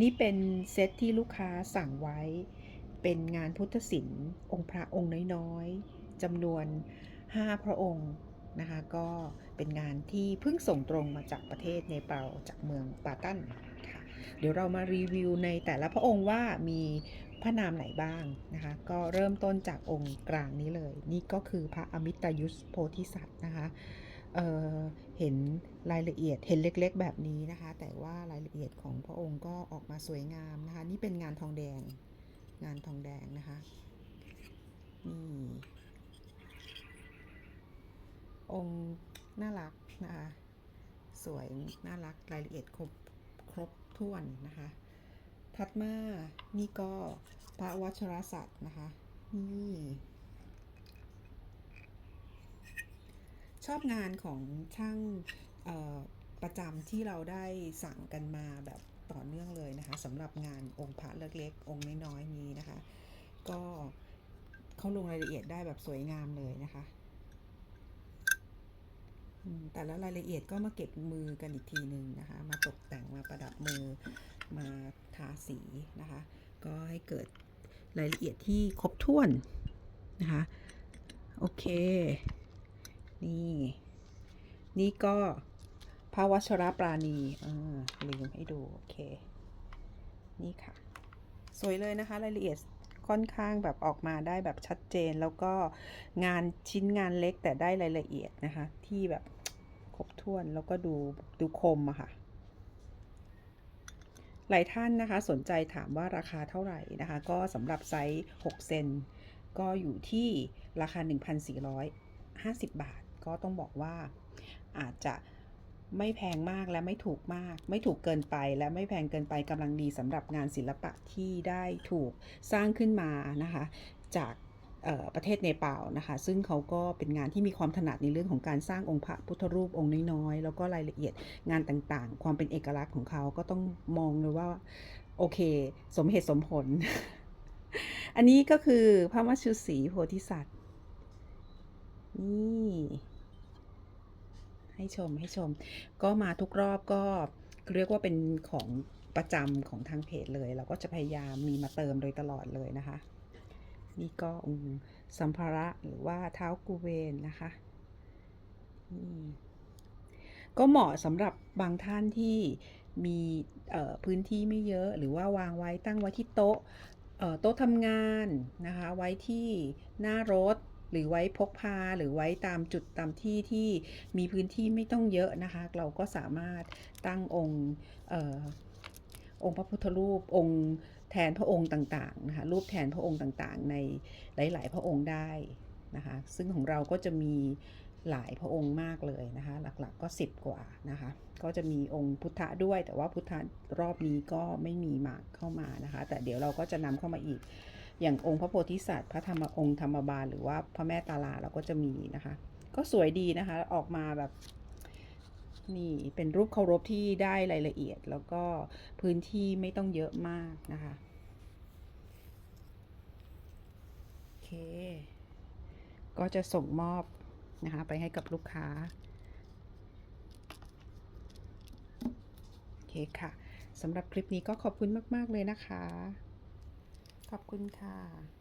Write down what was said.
นี่เป็นเซตที่ลูกค้าสั่งไว้ เป็นงานพุทธศิลป์องค์พระองค์น้อยๆจำนวน 5 พระองค์นะคะก็เป็นงานที่เพิ่งส่งตรงมาจากประเทศเนปาลจากเมืองปาตันค่ะเดี๋ยวเรามารีวิวในแต่ละพระองค์ว่ามีพระนามไหนบ้างนะคะก็เริ่มต้นจากองค์กลางนี้เลย นี่ก็คือพระอมิตายุสโพธิสัตว์นะคะ เเห็นรายละเอียดเห็นเล็กๆแบบนี้นะคะ แต่ว่ารายละเอียดของพระองค์ก็ออกมาสวยงามนะคะ นี่เป็นงานทองแดง งานทองแดงนะคะนี่องค์น่ารักนะคะสวยน่ารักรายละเอียดครบครบถ้วนนะคะ ถัดมานี่ก็พระวัชรศักดิ์นะคะนี่ ชอบงานของช่างประจำที่เราได้สั่งกันมาแบบต่อเนื่องเลยนะคะสำหรับงานองค์พระเล็กๆ องค์น้อยๆนี้นะคะ ก็เขาลงรายละเอียดได้แบบสวยงามเลยนะคะแต่ละรายละเอียดก็มาเก็บมือกันอีกทีหนึ่งนะคะ มาตกแต่งมาประดับมือมาทาสีนะคะ ก็ให้เกิดรายละเอียดที่ครบถ้วนนะคะ โอเค นี่ นี่ก็พระวชรปราณีอ่าลืมให้ดู โอเค นี่ค่ะ สวยเลยนะคะ รายละเอียดค่อนข้างแบบออกมาได้แบบชัดเจนแล้วก็งานชิ้นงานเล็กแต่ได้รายละเอียดนะคะ ที่แบบครบถ้วนแล้วก็ดูดูคมอะค่ะหลายท่านนะคะสนใจถามว่าราคาเท่าไหร่นะคะ ก็สำหรับไซส์ 6 เซนก็อยู่ที่ราคา 1,450 บาท ก็ต้องบอกว่าอาจจะไม่แพงมากและไม่ถูกมาก ไม่ถูกเกินไปและไม่แพงเกินไปกำลังดีสำหรับงานศิลปะที่ได้ถูกสร้างขึ้นมานะคะจากประเทศเนปาลนะคะ ซึ่งเขาก็เป็นงานที่มีความถนัดในเรื่องของการสร้างองค์พระพุทธรูปองค์น้อยๆ แล้วก็รายละเอียดงานต่างๆ ความเป็นเอกลักษณ์ของเขาก็ต้องมองเลยว่า โอเค สมเหตุสมผล อันนี้ก็คือพระมัชชุศรีโพธิสัตว์นี่ ให้ชมให้ชม ก็มาทุกรอบก็เรียกว่าเป็นของประจำของทางเพจเลย เราก็จะพยายามมีมาเติมโดยตลอดเลยนะคะ นี่ก็องค์สัมภาระหรือว่าเท้ากูเวนนะคะนี่ก็เหมาะสำหรับบางท่านที่มีพื้นที่ไม่เยอะ หรือว่าวางไว้ตั้งไว้ที่โต๊ะโต๊ะทำงานนะคะ ไว้ที่หน้ารถ หรือไว้พกพาหรือไว้ตามจุดตามที่ที่มีพื้นที่ไม่ต้องเยอะนะคะ เราก็สามารถตั้งองค์ออองค์พระพุทธรูปองค์แทนพระองค์ต่างๆนะคะรูปแทนพระองค์ต่างๆ ในหลาย ๆ พระองค์ได้นะคะ ซึ่งของเราก็จะมีหลายพระองค์มากเลยนะคะ หลักๆก็ 10 กว่านะคะ ก็จะมีองค์พุทธะด้วย แต่ว่าพุทธะรอบนี้ก็ไม่มีมาเข้ามานะคะ แต่เดี๋ยวเราก็จะนำเข้ามาอีก อย่างองค์พระโพธิสัตว์ พระธรรมองค์ธรรมบาลหรือว่าพระแม่ตาลาเราก็จะมีนะคะ ก็สวยดีนะคะออกมาแบบนี่เป็นรูปเคารพที่ได้รายละเอียด แล้วก็พื้นที่ไม่ต้องเยอะมากนะคะโอเค ก็จะส่งมอบนะคะไปให้กับลูกค้าโอเคค่ะสำหรับคลิปนี้ก็ขอบคุณมาก ๆ เลยนะคะ ขอบคุณค่ะ